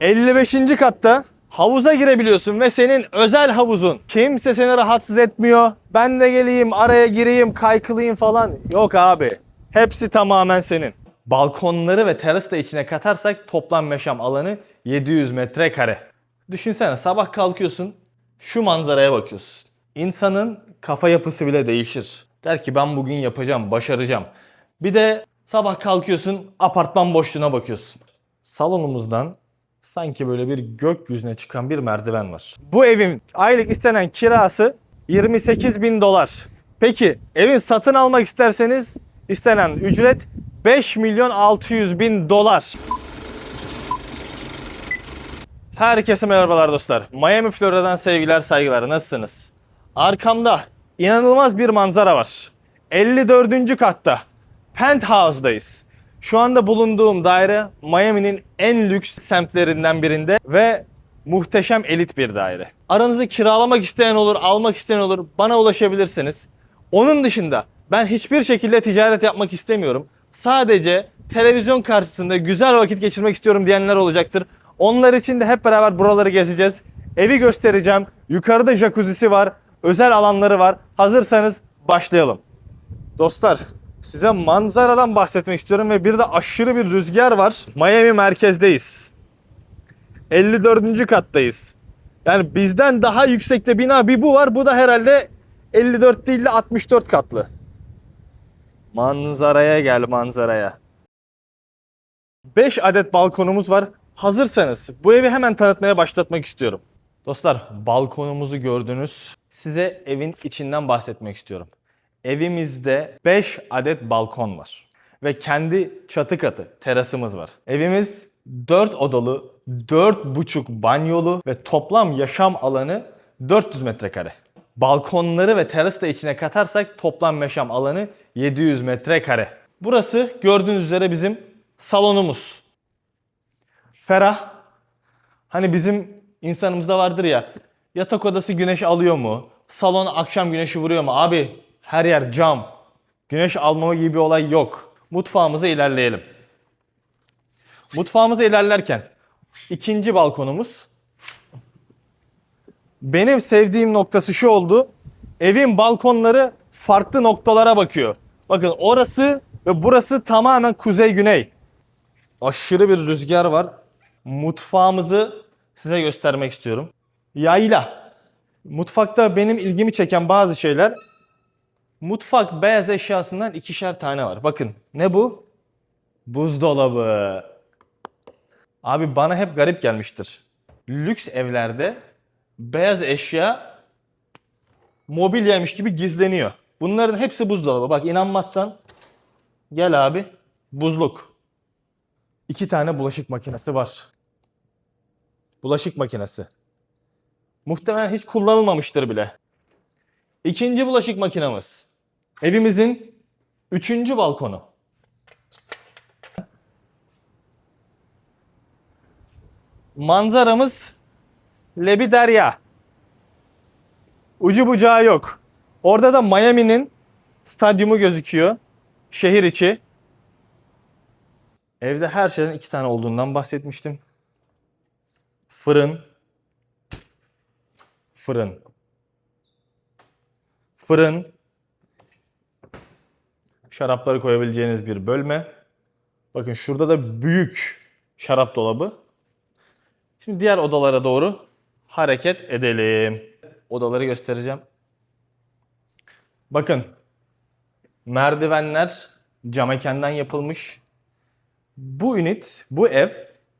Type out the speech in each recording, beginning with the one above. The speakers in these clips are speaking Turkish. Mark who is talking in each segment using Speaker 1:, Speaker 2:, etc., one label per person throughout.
Speaker 1: 55. katta havuza girebiliyorsun ve senin özel havuzun. Kimse seni rahatsız etmiyor. Ben de geleyim araya gireyim kaykılayım falan. Yok abi. Hepsi tamamen senin. Balkonları ve terası da içine katarsak toplam yaşam alanı 700 metrekare. Düşünsene sabah kalkıyorsun şu manzaraya bakıyorsun. İnsanın kafa yapısı bile değişir. Der ki ben bugün yapacağım, başaracağım. Bir de sabah kalkıyorsun apartman boşluğuna bakıyorsun. Salonumuzdan sanki böyle bir gökyüzüne çıkan bir merdiven var. Bu evin aylık istenen kirası 28 bin dolar. Peki evin satın almak isterseniz istenen ücret 5 milyon 600 bin dolar. Herkese merhabalar dostlar. Miami, Florida'dan sevgiler, saygılar. Nasılsınız? Arkamda inanılmaz bir manzara var. 54. katta Penthouse'dayız. Şu anda bulunduğum daire Miami'nin en lüks semtlerinden birinde ve muhteşem elit bir daire. Aranızda kiralamak isteyen olur, almak isteyen olur. Bana ulaşabilirsiniz. Onun dışında ben hiçbir şekilde ticaret yapmak istemiyorum. Sadece televizyon karşısında güzel vakit geçirmek istiyorum diyenler olacaktır. Onlar için de hep beraber buraları gezeceğiz. Evi göstereceğim. Yukarıda jacuzzi'si var. Özel alanları var. Hazırsanız başlayalım. Dostlar size manzaradan bahsetmek istiyorum ve bir de aşırı bir rüzgar var. Miami merkezdeyiz. 54. kattayız. Yani bizden daha yüksekte bina bir bu var. Bu da herhalde 54 değil de 64 katlı. Manzaraya gel manzaraya. 5 adet balkonumuz var. Hazırsanız bu evi hemen tanıtmaya başlatmak istiyorum. Dostlar balkonumuzu gördünüz. Size evin içinden bahsetmek istiyorum. Evimizde 5 adet balkon var. Ve kendi çatı katı, terasımız var. Evimiz 4 odalı, 4,5 banyolu ve toplam yaşam alanı 400 metrekare. Balkonları ve terası da içine katarsak toplam yaşam alanı 700 metrekare. Burası gördüğünüz üzere bizim salonumuz. Ferah. Hani bizim insanımızda vardır ya. Yatak odası güneş alıyor mu? Salon akşam güneşi vuruyor mu? Abi her yer cam. Güneş almama gibi bir olay yok. Mutfağımıza ilerleyelim. Mutfağımıza ilerlerken ikinci balkonumuz. Benim sevdiğim noktası şu oldu. Evin balkonları farklı noktalara bakıyor. Bakın orası ve burası tamamen kuzey güney. Aşırı bir rüzgar var. Mutfağımızı size göstermek istiyorum. Yayla. Mutfakta benim ilgimi çeken bazı şeyler. Mutfak beyaz eşyasından ikişer tane var. Bakın ne bu? Buzdolabı. Abi bana hep garip gelmiştir. Lüks evlerde beyaz eşya mobilyaymış gibi gizleniyor. Bunların hepsi buzdolabı. Bak inanmazsan gel abi buzluk. İki tane bulaşık makinesi var. Bulaşık makinesi. Muhtemelen hiç kullanılmamıştır bile. İkinci bulaşık makinamız. Evimizin üçüncü balkonu. Manzaramız Lebi Derya. Ucu bucağı yok. Orada da Miami'nin stadyumu gözüküyor. Şehir içi. Evde her şeyden iki tane olduğundan bahsetmiştim. Fırın. Fırın. Fırın. Şarapları koyabileceğiniz bir bölme. Bakın şurada da büyük şarap dolabı. Şimdi diğer odalara doğru hareket edelim. Odaları göstereceğim. Bakın. Merdivenler cam ekenden yapılmış. Bu ünit, bu ev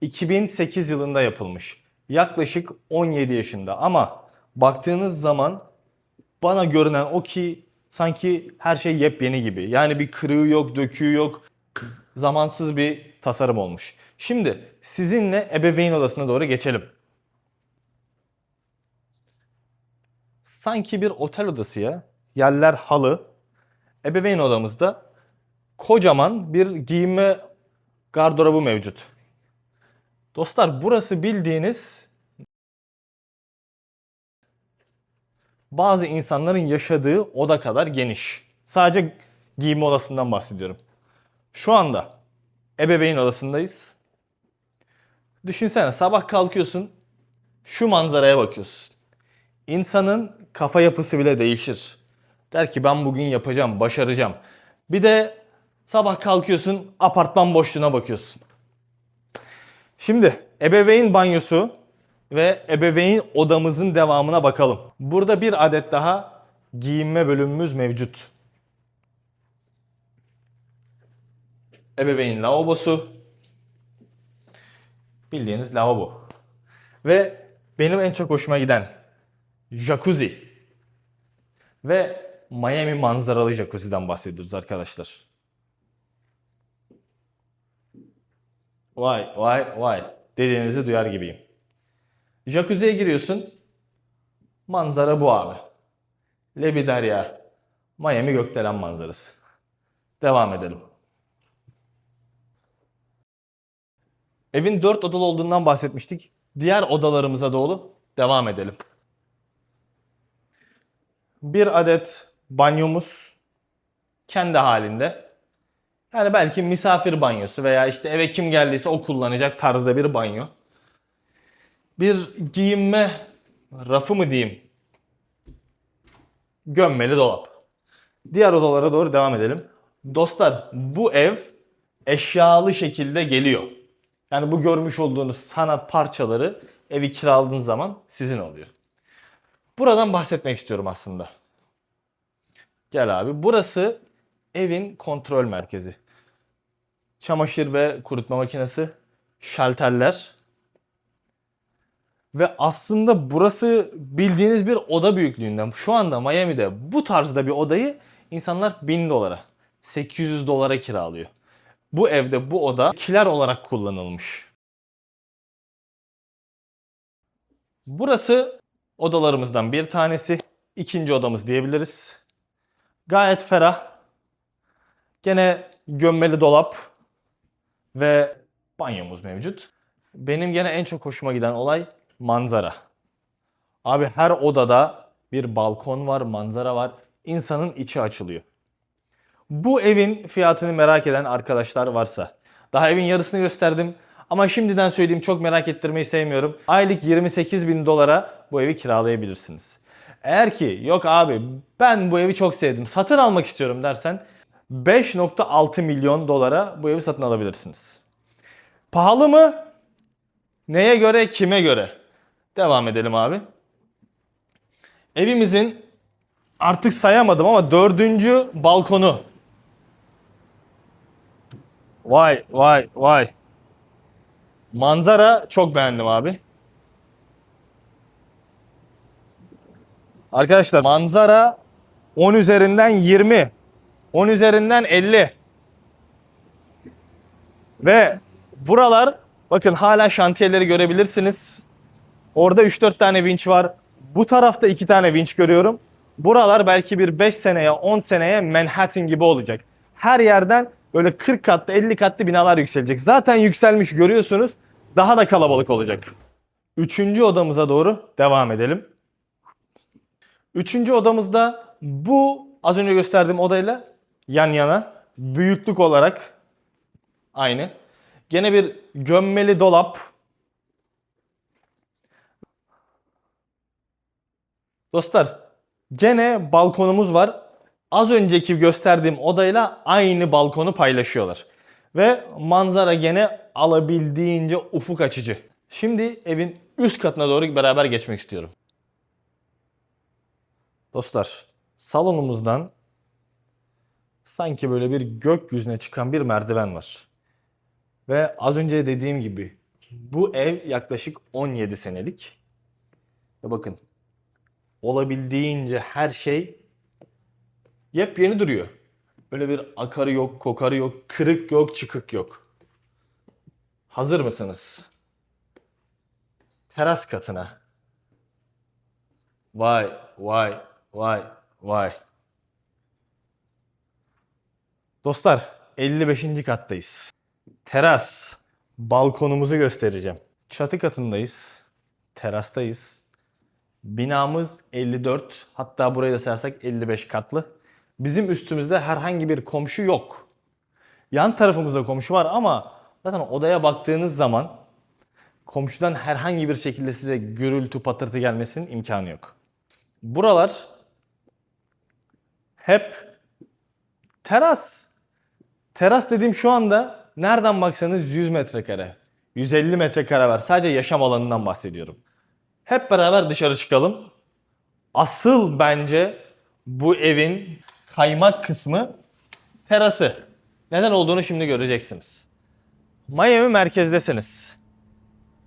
Speaker 1: 2008 yılında yapılmış. Yaklaşık 17 yaşında ama baktığınız zaman bana görünen o ki sanki her şey yepyeni gibi. Yani bir kırığı yok, döküğü yok. Zamansız bir tasarım olmuş. Şimdi sizinle ebeveyn odasına doğru geçelim. Sanki bir otel odası ya. Yerler halı. Ebeveyn odamızda kocaman bir giyinme gardırobu mevcut. Dostlar burası bildiğiniz bazı insanların yaşadığı oda kadar geniş. Sadece giyinme odasından bahsediyorum. Şu anda ebeveyn odasındayız. Düşünsene sabah kalkıyorsun şu manzaraya bakıyorsun. İnsanın kafa yapısı bile değişir. Der ki ben bugün yapacağım, başaracağım. Bir de sabah kalkıyorsun apartman boşluğuna bakıyorsun. Şimdi ebeveyn banyosu ve ebeveyn odamızın devamına bakalım. Burada bir adet daha giyinme bölümümüz mevcut. Ebeveyn lavabosu. Bildiğiniz lavabo. Ve benim en çok hoşuma giden jacuzzi. Ve Miami manzaralı jacuzzi'den bahsediyoruz arkadaşlar. Vay vay vay dediğinizi duyar gibiyim. Jacuzziye giriyorsun. Manzara bu abi. Lebiderya. Miami gökdelen manzarası. Devam edelim. Evin 4 odalı olduğundan bahsetmiştik. Diğer odalarımıza doğru devam edelim. Bir adet banyomuz kendi halinde. Yani belki misafir banyosu veya işte eve kim geldiyse o kullanacak tarzda bir banyo. Bir giyinme rafı mı diyeyim? Gömmeli dolap. Diğer odalara doğru devam edelim. Dostlar bu ev eşyalı şekilde geliyor. Yani bu görmüş olduğunuz sanat parçaları evi kiraladığınız zaman sizin oluyor. Buradan bahsetmek istiyorum aslında. Gel abi. Burası evin kontrol merkezi. Çamaşır ve kurutma makinesi, şalterler. Ve aslında burası bildiğiniz bir oda büyüklüğünden. Şu anda Miami'de bu tarzda bir odayı insanlar 1000 dolara, 800 dolara kiralıyor. Bu evde bu oda kiler olarak kullanılmış. Burası odalarımızdan bir tanesi. ikinci odamız diyebiliriz. Gayet ferah. Gene gömmeli dolap ve banyomuz mevcut. Benim gene en çok hoşuma giden olay manzara. Abi her odada bir balkon var, manzara var. İnsanın içi açılıyor. Bu evin fiyatını merak eden arkadaşlar varsa. Daha evin yarısını gösterdim. Ama şimdiden söyleyeyim çok merak ettirmeyi sevmiyorum. Aylık 28 bin dolara bu evi kiralayabilirsiniz. Eğer ki yok abi ben bu evi çok sevdim satın almak istiyorum dersen 5.6 milyon dolara bu evi satın alabilirsiniz. Pahalı mı? Neye göre, kime göre? Devam edelim abi. Evimizin artık sayamadım ama dördüncü balkonu. Vay vay vay. Manzara çok beğendim abi. Arkadaşlar manzara 10 üzerinden 20. 10 üzerinden 50. Ve buralar bakın hala şantiyeleri görebilirsiniz. Orada 3-4 tane vinç var. Bu tarafta 2 tane vinç görüyorum. Buralar belki bir 5 seneye 10 seneye Manhattan gibi olacak. Her yerden böyle 40 katlı 50 katlı binalar yükselecek. Zaten yükselmiş görüyorsunuz. Daha da kalabalık olacak. Üçüncü odamıza doğru devam edelim. Üçüncü odamızda bu az önce gösterdiğim odayla yan yana büyüklük olarak aynı. Gene bir gömmeli dolap. Dostlar gene balkonumuz var. Az önceki gösterdiğim odayla aynı balkonu paylaşıyorlar. Ve manzara gene alabildiğince ufuk açıcı. Şimdi evin üst katına doğru beraber geçmek istiyorum. Dostlar, salonumuzdan sanki böyle bir gökyüzüne çıkan bir merdiven var. Ve az önce dediğim gibi bu ev yaklaşık 17 senelik. Ve bakın olabildiğince her şey yepyeni duruyor. Böyle bir akarı yok, kokarı yok, kırık yok, çıkık yok. Hazır mısınız? Teras katına. Vay, vay, vay, vay. Dostlar, 55. kattayız. Teras, balkonumuzu göstereceğim. Çatı katındayız. Terastayız. Binamız 54, hatta burayı da sayarsak 55 katlı. Bizim üstümüzde herhangi bir komşu yok. Yan tarafımızda komşu var ama zaten odaya baktığınız zaman komşudan herhangi bir şekilde size gürültü patırtı gelmesinin imkanı yok. Buralar hep teras. Teras dediğim şu anda nereden baksanız 100 metrekare, 150 metrekare var. Sadece yaşam alanından bahsediyorum. Hep beraber dışarı çıkalım. Asıl bence bu evin kaymak kısmı terası. Neden olduğunu şimdi göreceksiniz. Miami merkezdesiniz.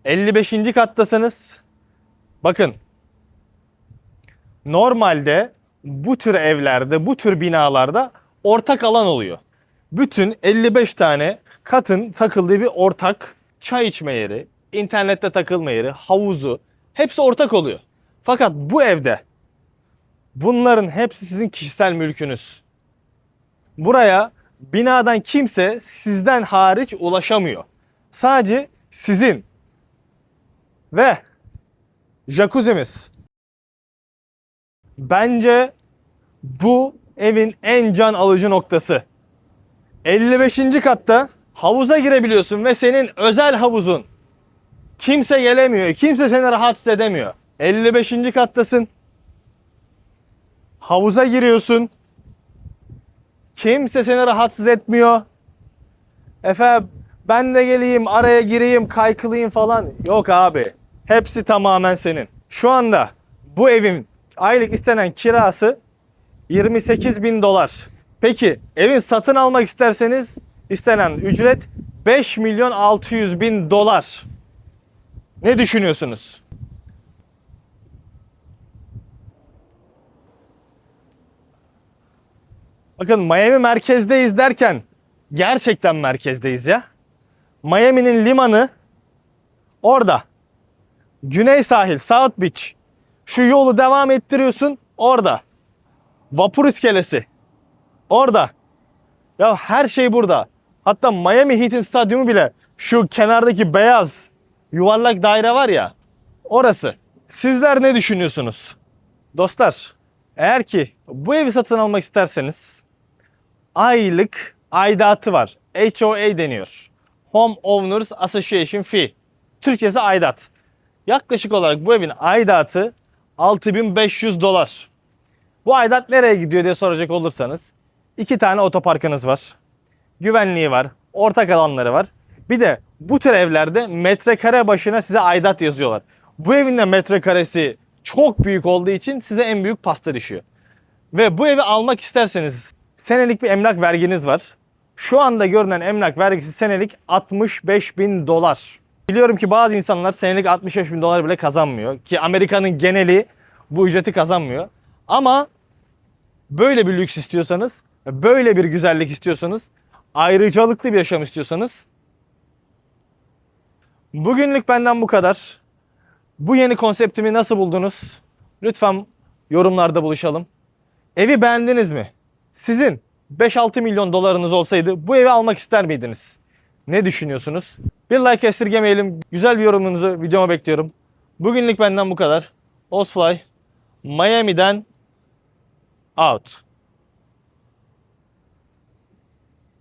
Speaker 1: 55. kattasınız. Bakın. Normalde bu tür evlerde, bu tür binalarda ortak alan oluyor. Bütün 55 tane katın takıldığı bir ortak çay içme yeri, internette takılma yeri, havuzu hepsi ortak oluyor. Fakat bu evde bunların hepsi sizin kişisel mülkünüz. Buraya binadan kimse sizden hariç ulaşamıyor. Sadece sizin ve jacuzzi'miz. Bence bu evin en can alıcı noktası. 55. katta havuza girebiliyorsun ve senin özel havuzun. Kimse gelemiyor, kimse seni rahatsız edemiyor. 55. kattasın. Havuza giriyorsun. Kimse seni rahatsız etmiyor. Efendim ben de geleyim araya gireyim kaykılayım falan. Yok abi. Hepsi tamamen senin. Şu anda bu evin aylık istenen kirası 28 bin dolar. Peki evin satın almak isterseniz istenen ücret 5 milyon 600 bin dolar. Ne düşünüyorsunuz? Bakın Miami merkezdeyiz derken gerçekten merkezdeyiz ya. Miami'nin limanı orada. Güney sahil, South Beach. Şu yolu devam ettiriyorsun orada. Vapur iskelesi orada. Ya her şey burada. Hatta Miami Heat'in stadyumu bile şu kenardaki beyaz yuvarlak daire var ya orası. Sizler ne düşünüyorsunuz? Dostlar eğer ki bu evi satın almak isterseniz aylık aidatı var. HOA deniyor. Home Owners Association Fee. Türkçesi aidat. Yaklaşık olarak bu evin aidatı 6500 dolar. Bu aidat nereye gidiyor diye soracak olursanız iki tane otoparkınız var. Güvenliği var. Ortak alanları var. Bir de bu tür evlerde metrekare başına size aidat yazıyorlar. Bu evin de metrekaresi çok büyük olduğu için size en büyük pasta düşüyor. Ve bu evi almak isterseniz senelik bir emlak verginiz var. Şu anda görünen emlak vergisi senelik 65 bin dolar. Biliyorum ki bazı insanlar senelik 65 bin dolar bile kazanmıyor. Ki Amerika'nın geneli bu ücreti kazanmıyor. Ama böyle bir lüks istiyorsanız, böyle bir güzellik istiyorsanız, ayrıcalıklı bir yaşam istiyorsanız bugünlük benden bu kadar. Bu yeni konseptimi nasıl buldunuz? Lütfen yorumlarda buluşalım. Evi beğendiniz mi? Sizin 5-6 milyon dolarınız olsaydı bu evi almak ister miydiniz? Ne düşünüyorsunuz? Bir like esirgemeyelim. Güzel bir yorumunuzu videoma bekliyorum. Bugünlük benden bu kadar. Osfly Miami'den out.